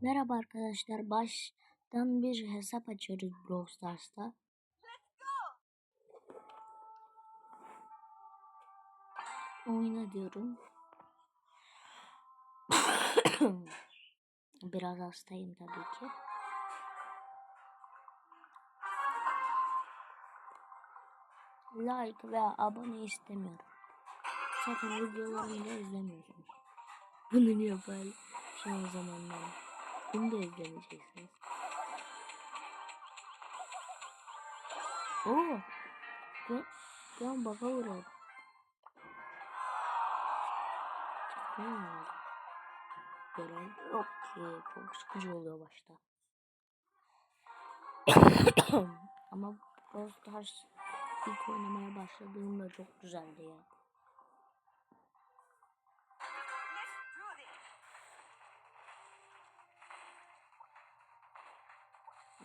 Merhaba arkadaşlar. Baştan bir hesap açıyoruz Brawl Stars'ta. Oyna diyorum. Biraz hastayım tabii ki. Like veya abone istemiyorum. Zaten videolarımı da izlemiyorsunuz. Bunu niye böyle şu an zamanlar? Bunu da izlemeyeceksiniz. Oo. Ben, ben baka. Hmm. Gören yok ki. Çok sıkıcı oluyor başta. Ama Brawl Stars ilk oynamaya başladığımda çok güzeldi ya.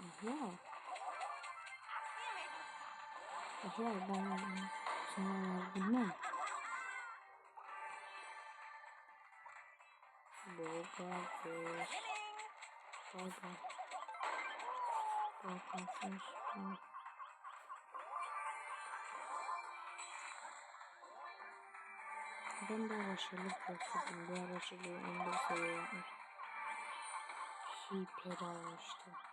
Ya. Ya ben sana bilmem. Bogados. Bogados. Bogados. Ben de araştırdım başladım. Bir araştırdım. Onu da seviyorum. Hiper almıştım.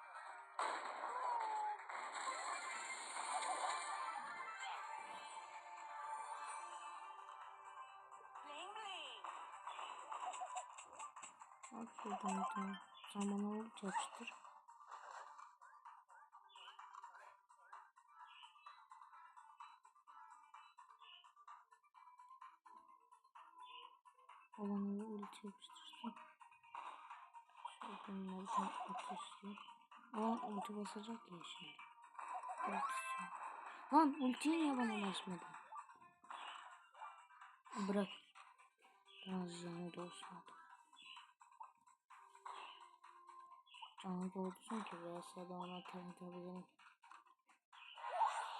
Şuradan tam zaman yapıştır. Olanı ulti yapıştırsın. Şuradan nereden atışıyor. Aa ulti basacak ya şimdi. Ultisi. Lan ultiyi niye bana basmadı? Bırak. Biraz yanı da olsun adam. Canı doldursun ki VS'de ona tanıtabilirim.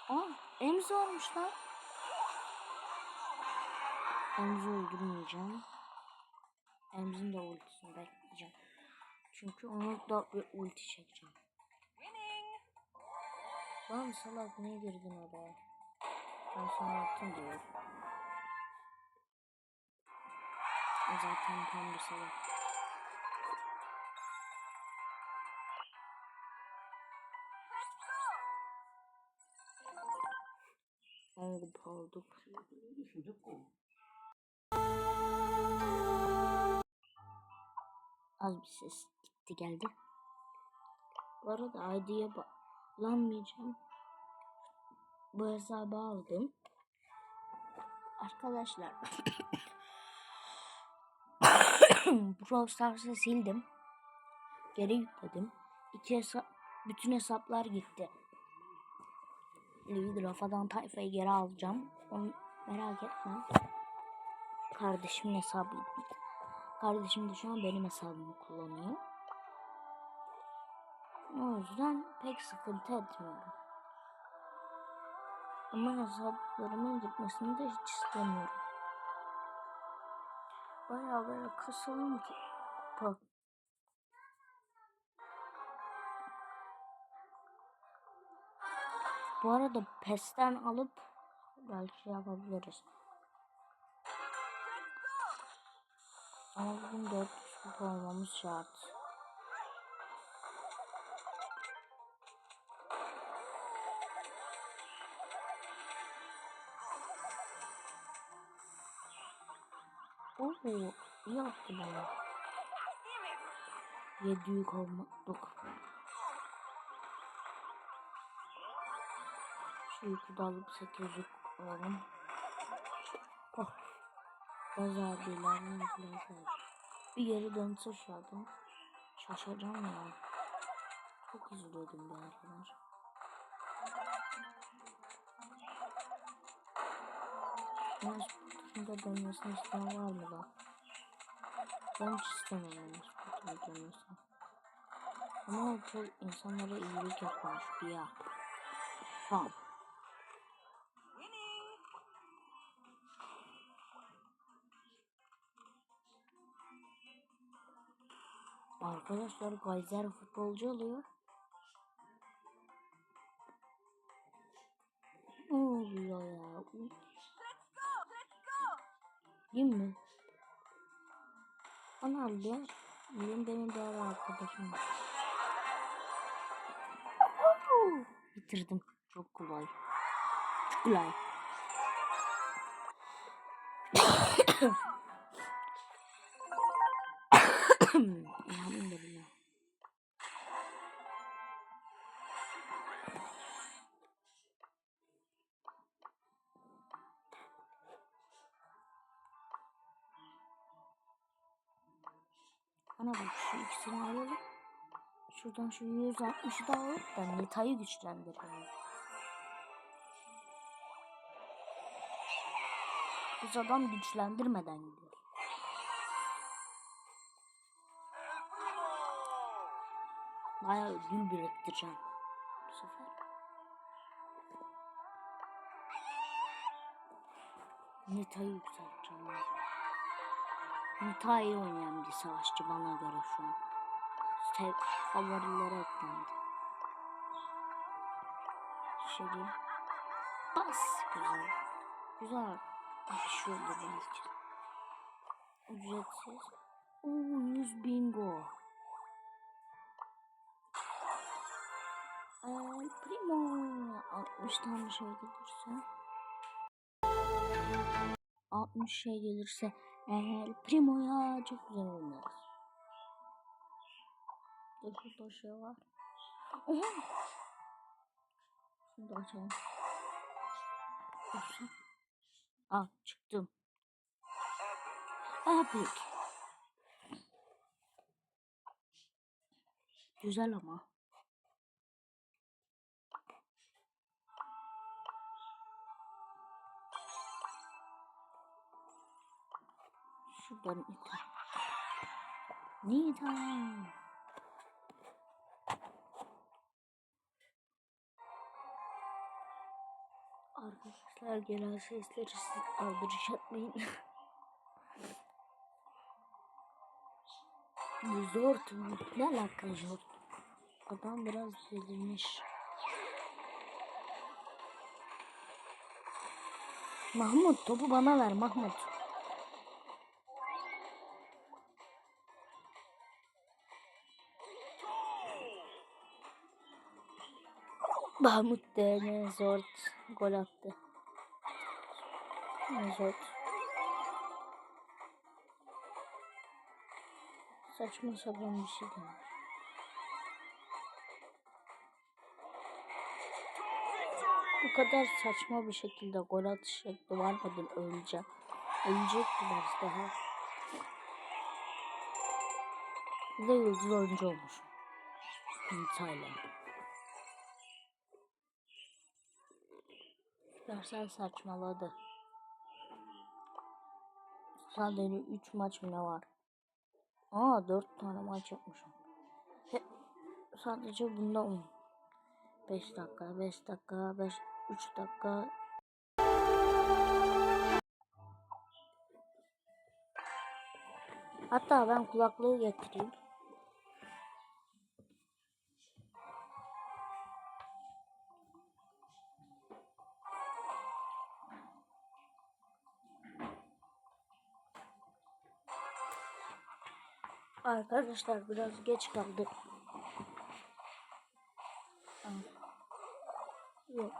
Aa Emzi olmuş lan. Emzi öldürmeyeceğim. Emzi'nin de ultisini bekleyeceğim. Çünkü onu da bir ulti çekeceğim. Lan salak niye girdin oraya? Ben sana yaptım diyor. Zaten tam bir salak. Onu aldık. Az bir ses gitti geldi. Bu arada ID'ye bağlanmayacağım. Bu hesabı aldım. Arkadaşlar. Brawl Stars'ı sildim. Geri yükledim. İki hesap, bütün hesaplar gitti. Livid Rafadan tayfayı geri alacağım. Onu merak etme. Kardeşimin hesabıydı. Kardeşim de şu an benim hesabımı kullanıyor. O yüzden pek sıkıntı etmiyorum. Ama hesaplarımın gitmesini de hiç istemiyorum. Baya böyle kasalım ki. Bak. Bu arada PES'ten alıp belki şey yapabiliriz. Ama bugün 400 kupa olmamız şart. Oo, iyi yaptı bana. 7 yük Şu yükü de alıp 8 yük alalım. Oh. Gaz abiler yapacağız? Bir geri şu adam. Şaşıracağım ya. Çok üzülüyordum bir aralar. Yalnız Burada dönmesini isteyen var mı da? Ben hiç istemem yani burada dönmesini. Ama o insanlara iyilik yapmış bir ya. Tamam. Arkadaşlar Gayzer futbolcu oluyor. Ne oluyor ya? Değil mi? Ana alıyor. Benim benim değerli arkadaşım. Bitirdim. Çok kolay. Çok kolay. Ana bak şu ikisini alalım. Şuradan şu 160'ı da alıp da Nita'yı güçlendirelim. Biz adam güçlendirmeden gidiyor. Bayağı ödül biriktireceğim. Bu sefer. Nita'yı yükselteceğim. Nita iyi oynayan bir savaşçı bana göre şu an. Sev favorilere eklendi. Şöyle. Bas. Güzel. Güzel. Bir şey oldu belki. Ücretsiz. Oo 100 bingo. El Primo. 60 tane şey gelirse. 60 şey gelirse El Primo'ya çok güzel oynarız. Dur şurada şey var. Oha. Şunu da açalım. Dursun. Aa çıktım. Epic. Güzel ama. Şuradan Nita. Nita. Arkadaşlar gelen sesleri siz aldırış etmeyin. Zort mu? Ne alaka zort? Adam biraz delirmiş. Mahmut topu bana ver Mahmut. Mahmut de zor gol attı. Zor. Saçma sapan bir şey demiş. Bu kadar saçma bir şekilde gol atış şekli var mıdır öleceğim. Ölecek biraz daha. Bir de yıldız oyuncu olmuş. Tayland. Versel saçmaladı. Sadece 3 maç mı ne var? Aa 4 tane maç yapmışım. Ve sadece bunda 10. 5 dakika, 5 dakika, 5 3 dakika. Hatta ben kulaklığı getireyim. Arkadaşlar biraz geç kaldık. Yok.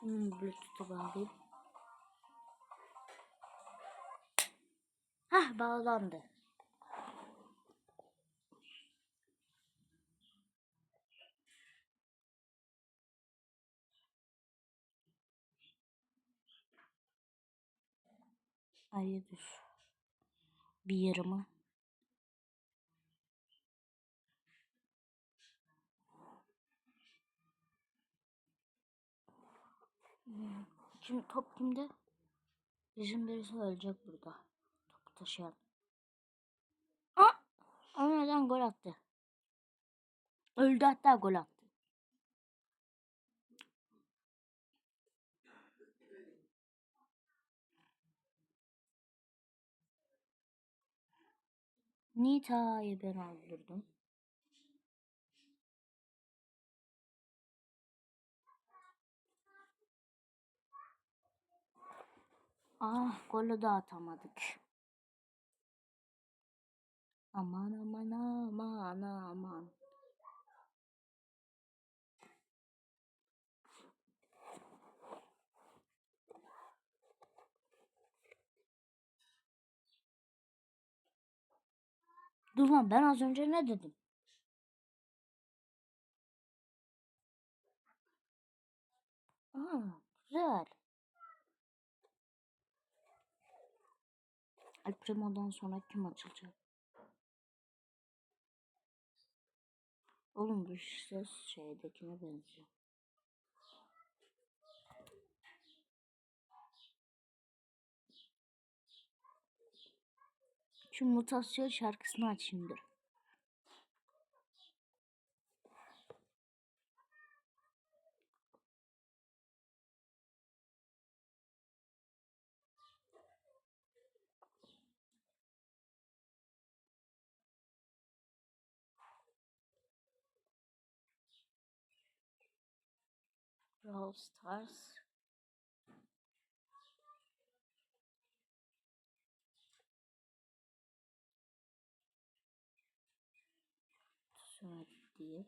Hmm, Bluetooth'u bağlayayım. Hah bağlandı. Hayırdır? Bir yarıma. Hmm, Kim top kimde? Bizim birisi ölecek burada. Topu taşıyan. Aa! O neden gol attı? Öldü hatta gol attı. Nita'yı ben öldürdüm. Ah golü de atamadık. Aman aman aman aman. Dur lan ben az önce ne dedim? Aa, güzel. El Primo'dan sonra kim açılacak? Oğlum bu ses şeydekine benziyor. Şu mutasyon şarkısını açayım dur. Brawl Stars. değil.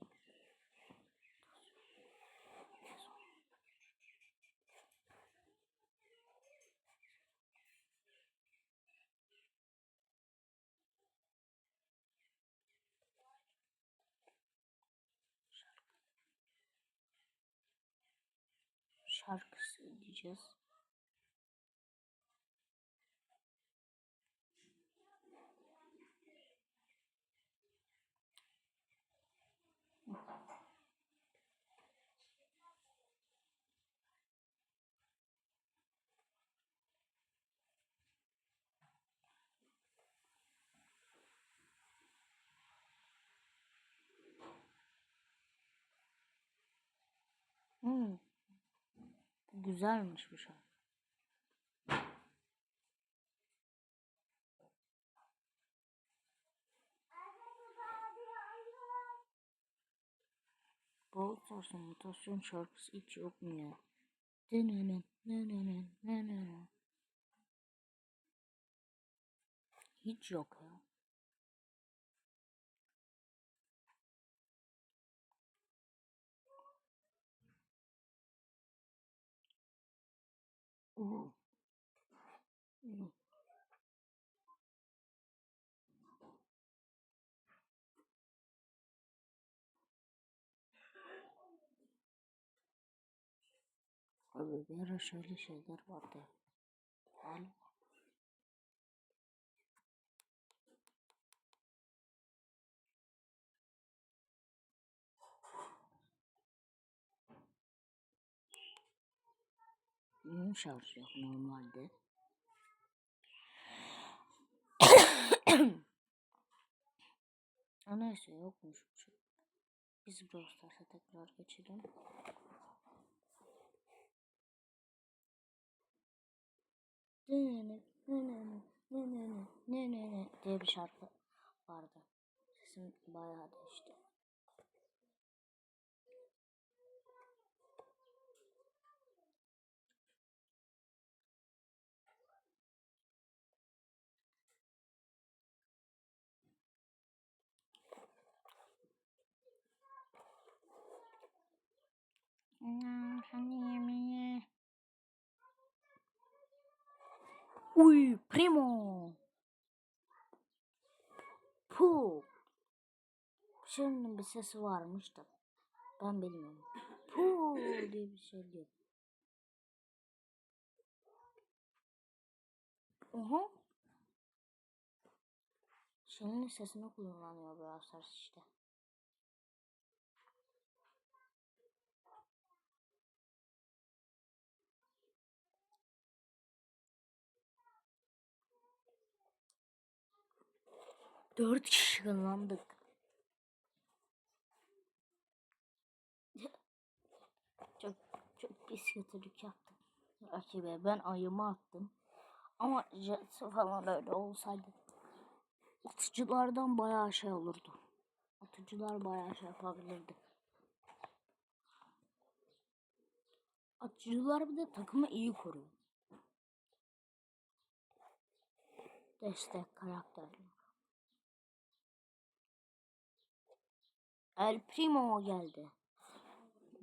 şarkısı diyeceğiz. Hmm. Güzelmiş bu şarkı. Brawl Stars'ın mutasyon şarkısı hiç yok mu ya? Hiç yok Abi bir ara şöyle şeyler vardı. Hala Yoğun çalışıyor normalde. Anaysa yokmuş bir şey. Biz Brawl tekrar geçelim. Nene nene nene nene nene diye bir şarkı vardı. Sesim bayağı değişti. Uy primo. Pu. Şimdi bir sesi varmış da. Ben bilmiyorum. Pu diye bir şey diyor. Oha. Şen'in sesini kullanıyor Stars işte. Dört kişi kullandık. çok çok pis kötülük yaptım. Rakibe ben ayımı attım. Ama jet falan öyle olsaydı atıcılardan bayağı şey olurdu. Atıcılar bayağı şey yapabilirdi. Atıcılar bir de takımı iyi koruyor. Destek karakterler. El Primo geldi.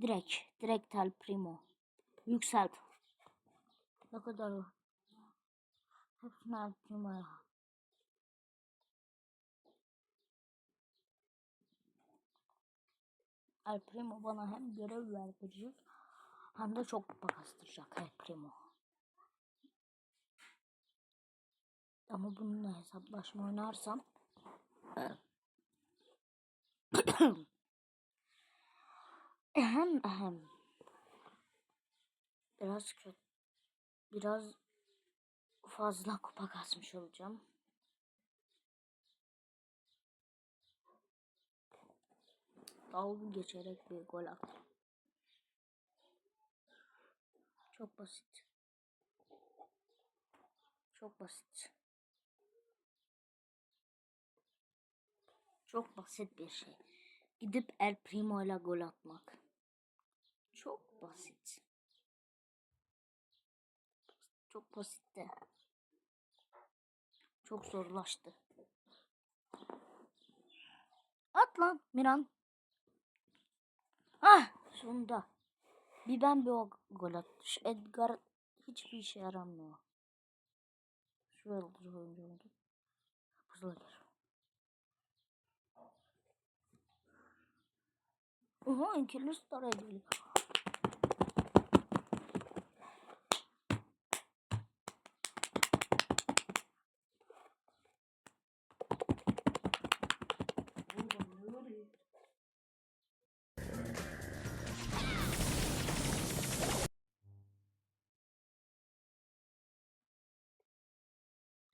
Direkt, direkt El Primo. Yükselt. Ne kadar o? Hepsini El Primo'ya. El Primo bana hem görev verdirecek hem de çok kupa kastıracak El Primo. Ama bununla hesaplaşma oynarsam Ehem ehem. Biraz kötü. Biraz fazla kupa kasmış olacağım. Dalga geçerek bir gol at. Çok basit. Çok basit. Çok basit bir şey. Gidip El Primo ile gol atmak. Çok basit. Çok basitti. Çok zorlaştı. At lan Miran. Ah sonunda. Bir ben bir o gol attı. Şu Edgar hiçbir işe yaramıyor. Şu yıldız oyuncu oldu. Hızlı gir. Oha ikili star edildi.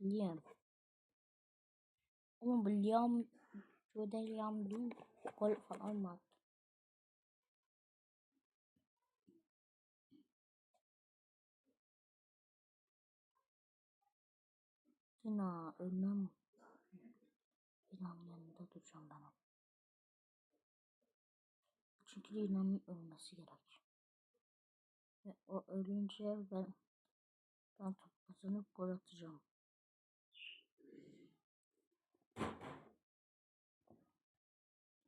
Liam. Oğlum bu Liam Şurada Liam dur. Gol falan mı attı? Dina ölmem. Dina'nın yanında duracağım ben. Çünkü Dina'nın ölmesi gerek. Ve o ölünce ben ben top kazanıp gol atacağım.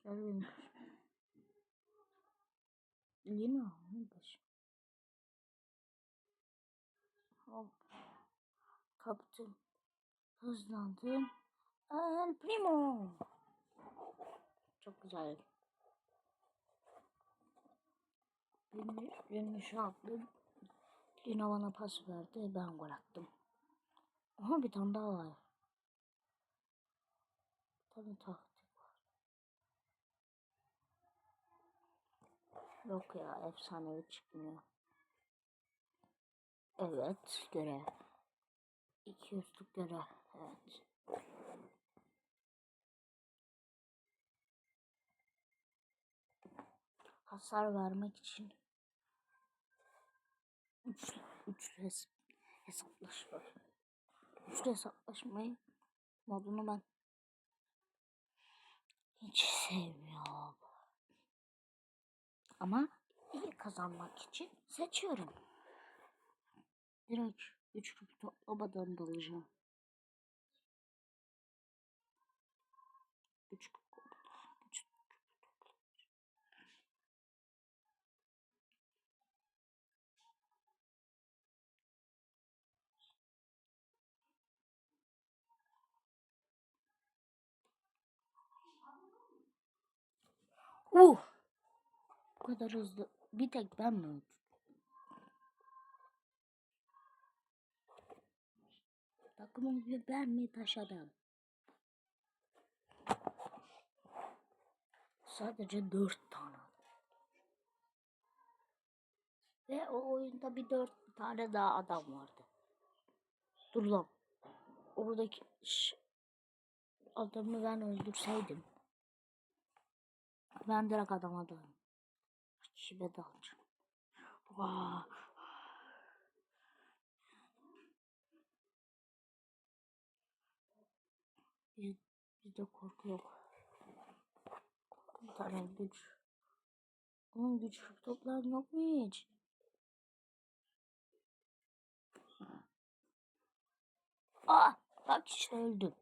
Gel benim peşime. Lina benim peşime. Hop. Kaptım. Hızlandım. El Primo. Çok güzel. Birini, birini şu attım. Lina bana pas verdi. Ben gol attım. Aha bir tane daha var. Tabii taktik var. Yok ya efsanevi çıkmıyor. Evet görev. 200'lük görev. Evet. Hasar vermek için üçlü, üçlü hesap, hesaplaşma. Üçlü hesaplaşmayı modunu ben hiç sevmiyorum. Ama iyi kazanmak için seçiyorum. Direkt üçlü toplamadan dalacağım. Uh! Bu kadar hızlı. Bir tek ben mi öldüm? Takımın bir ben mi taşadım? Sadece dört tane. Ve o oyunda bir dört tane daha adam vardı. Dur lan. Oradaki adamı ben öldürseydim. Ben direkt adama dalarım. Rakibe dalacağım. Vaa. Bizde korku yok. Bir tane güç. Onun güç toplar yok mu hiç? Aa, bak işte öldüm.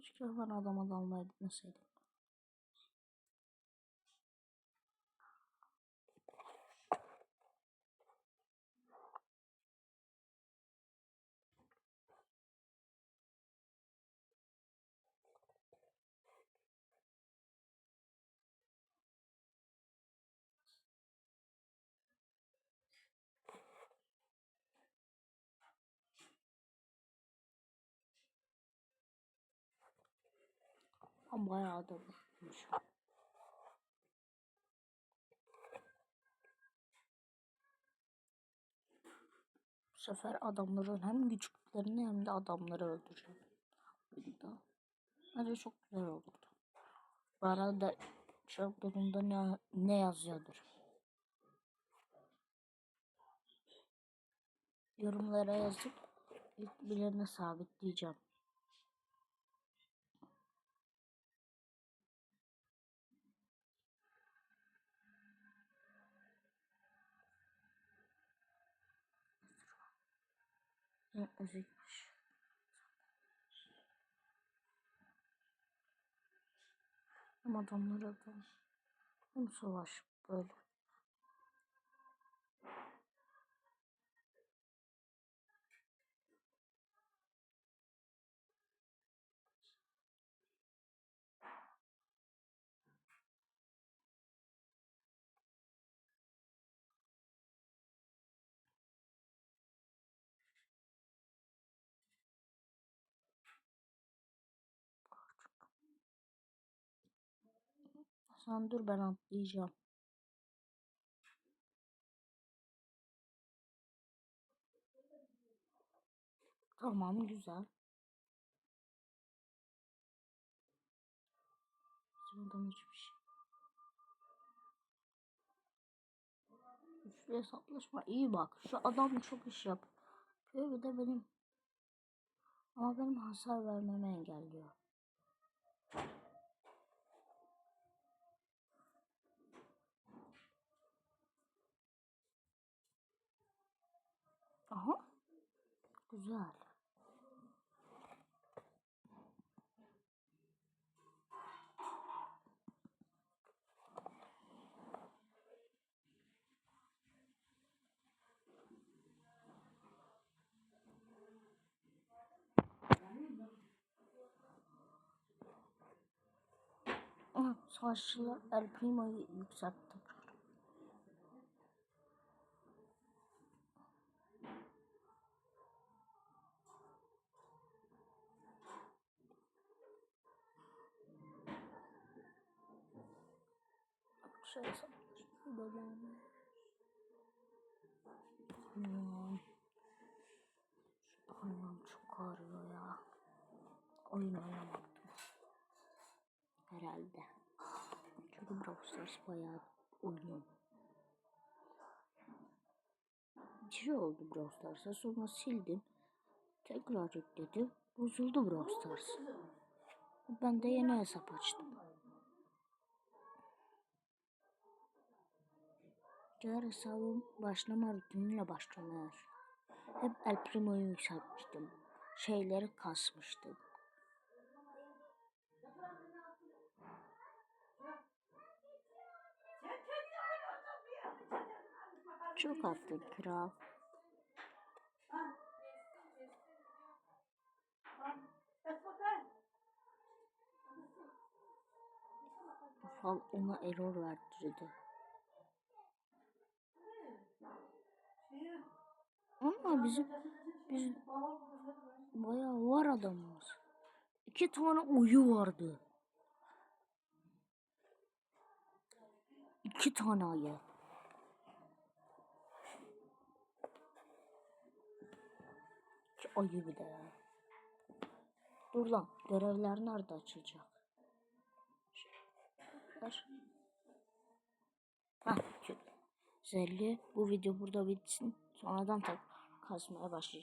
Keşke ben adama dalmaya gitmeseydim. Ama bayağı da vurmuş. Bu sefer adamların hem güçlüklerini hem de adamları öldüreceğim. Bunda. Bence çok güzel oldu. Bu arada çarplarında ne, ne yazıyordur. Yorumlara yazıp ilk birini sabitleyeceğim. Ne özgürmüş. Hem adamlara da hem savaş böyle. Sen dur ben atlayacağım. Tamam güzel. Bizim adam hiçbir şey. Üçlü hesaplaşma iyi bak. Şu adam çok iş yap. Bir de benim ama benim hasar vermemi engelliyor. Aha. Güzel. Aha, Savaşçılar El Primo'yu yükseltti. Hmm. Şu parmağım çok ağrıyor ya. Oyun oynamadım. Herhalde. Çünkü Brawl Stars bayağı oynuyorum. Bir şey oldu Brawl Stars'a sonra sildim. Tekrar yükledim. Bozuldu Brawl Stars. Ben de yeni hesap açtım. Diğer hesabım başlama rutiniyle başlanıyor. Hep El Primo'yu yükseltmiştim. Şeyleri kasmıştım. Çok attın kral. Fal ona error verdirdi. Ama bizim biz bayağı var adamımız. İki tane uyu vardı. İki tane ayı. İki ayı bir de. Dur lan görevler nerede açılacak? Ver. Hah, Zelli bu video burada bitsin. Sonradan tak Kasım Erbaşlı.